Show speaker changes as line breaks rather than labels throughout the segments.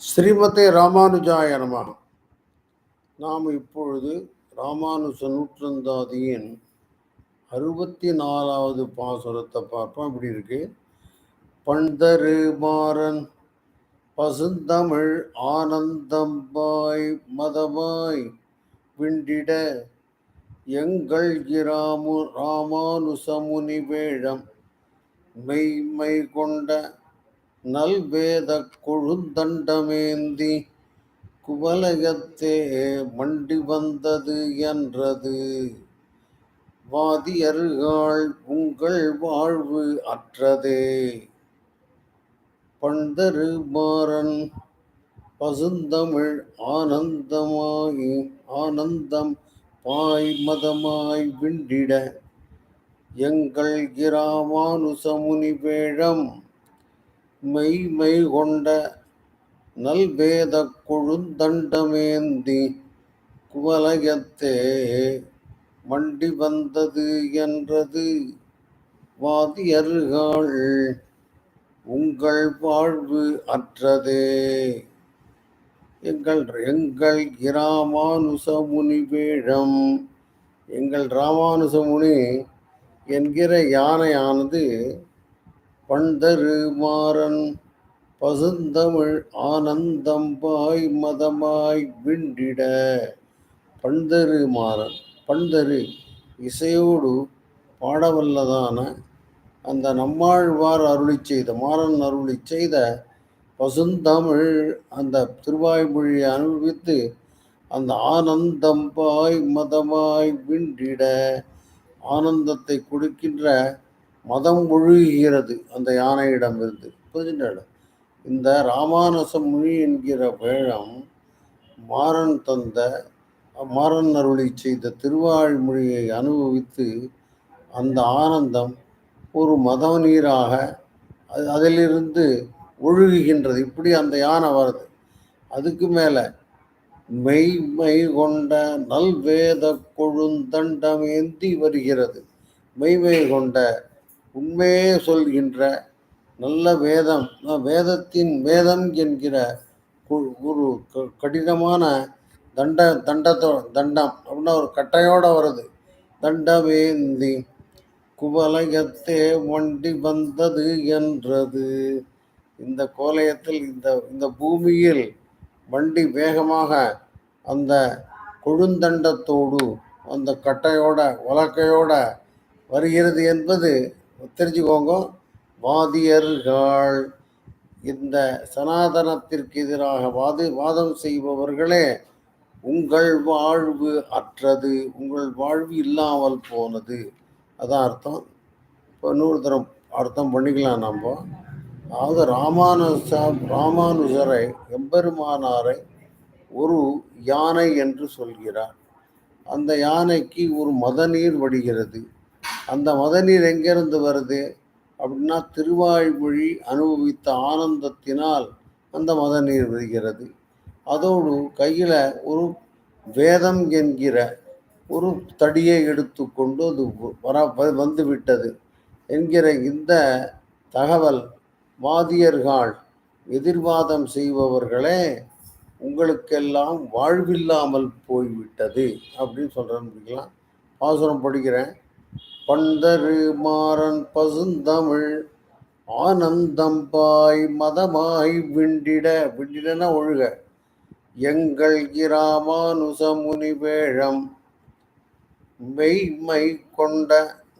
ஸ்ரீமதே ராமானுஜாய நமக நாம் இப்பொழுது ராமானுஜ நூற்றந்தாதியின் அறுபத்தி நாலாவது பாசுரத்தை பார்ப்போம். இப்படி இருக்கு. பண்டரு மாறன் பசுந்தமிழ் ஆனந்தம்பாய் மதமாய் விண்டிட எங்கள் கிராமு ராமானுசமுனி வேழம் மெய்மை கொண்ட நல்வேத கொழுந்தண்டமேந்தி குவலயத்தே மண்டி வந்தது என்றது. வாதியர்கள் உங்கள் வாழ்வு அற்றதே. பண்டரு மாறன் பசுந்தமிழ் ஆனந்தமாய் ஆனந்தம் பாய் மதமாய் விண்டிட எங்கள் கிராமானுசமுனி வேழம் மெய்மை கொண்ட நல்வேத கொழுந்தண்டமேந்தி குவலயத்தே மண்டி வந்தது என்றது வாதியர்கள் உங்கள் வாழ்வு அற்றதே. எங்கள் எங்கள் இராமானுச முனி வேழம் எங்கள் ராமானுச முனி என்கிற யானையானது பண்டரு மாறன் பசுந்தமிழ் ஆனந்தம்பாய் மதமாய் விண்டிட. பண்டரு மாறன் பண்டரு இசையோடு பாடவல்லதான அந்த நம்மாழ்வார் அருளி செய்த மாறன் அருளி செய்த பசுந்தமிழ் அந்த திருவாய்மொழியை அனுபவித்து அந்த ஆனந்தம்பாய் மதமாய் விண்டிட. ஆனந்தத்தை கொடுக்கின்ற மதம் ஒழுகுகிறது அந்த யானையிடம் இருந்து புரிஞ்சுட்டாடு இந்த ராமானுச மொழி என்கிற வேழம் மாறன் தந்த மாறன் அருளி செய்த திருவாழ்மொழியை அனுபவித்து அந்த ஆனந்தம் ஒரு மத நீராக அது அதிலிருந்து ஒழுகுகின்றது. இப்படி அந்த யானை வருது. அதுக்கு மேலே மெய்மை கொண்ட நல்வேத கொழுந்தண்டமேந்தி வருகிறது. மெய்மை கொண்ட உண்மையே சொல்கின்ற நல்ல வேதம் வேதத்தின் வேதம் என்கிற ஒரு கடினமான தண்ட தண்டத்தோ தண்டம் அப்படின்னா ஒரு கட்டையோட வருது. தண்டமேந்தி குவலயத்தே வண்டி வந்தது என்றது. இந்த கோலயத்தில் இந்த இந்த பூமியில் வண்டி வேகமாக அந்த கொழுந்தண்டத்தோடு அந்த கட்டையோட உலக்கையோட வருகிறது என்பது தெரிஞ்சுக்கோங்க. வாதியர்கள் இந்த சனாதனத்திற்கு எதிராக வாது வாதம் செய்பவர்களே உங்கள் வாழ்வு அற்றது உங்கள் வாழ்வு இல்லாமல் போனது. அதான் அர்த்தம். இப்போ நூறு தரம் அர்த்தம் பண்ணிக்கலாம் நம்ம. அதாவது ராமானுஜ ராமானுஜரை எம்பெருமானாரை ஒரு யானை என்று சொல்கிறார். அந்த யானைக்கு ஒரு மதநீர் வடிகிறது. அந்த மத நீர் எங்கேருந்து வருது? அப்படின்னா திருவாய்மொழி அனுபவித்த ஆனந்தத்தினால் அந்த மத நீர் வருகிறது. அதோடு கையில் ஒரு வேதம் என்கிற ஒரு தடியை எடுத்துக்கொண்டு அது வர வந்துவிட்டது என்கிற இந்த தகவல் வாதியர்கள் எதிர்வாதம் செய்பவர்களே உங்களுக்கெல்லாம் வாழ்வில்லாமல் போய்விட்டது அப்படின்னு சொல்கிறேன் பாசுரம் படிக்கிறேன். பண்டரு மாறன் பசுந்தமிழ் ஆனந்தம் பாய் மதமாய் விண்டிட விண்டிடன ஒழுக. எங்கள் கிராமானுச முனி வேழம் மெய்மை கொண்ட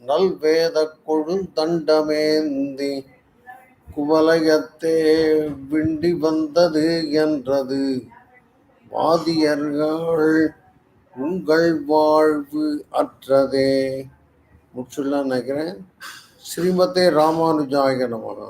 நல்வேத கொழுந்தண்டமேந்தி குவலயத்தே விண்டி வந்தது என்றது. வாதியர்கள் உங்கள் வாழ்வு அற்றதே. முற்றுலாம் நினைக்கிறேன் ஸ்ரீமதே ராமானுஜாய நமகா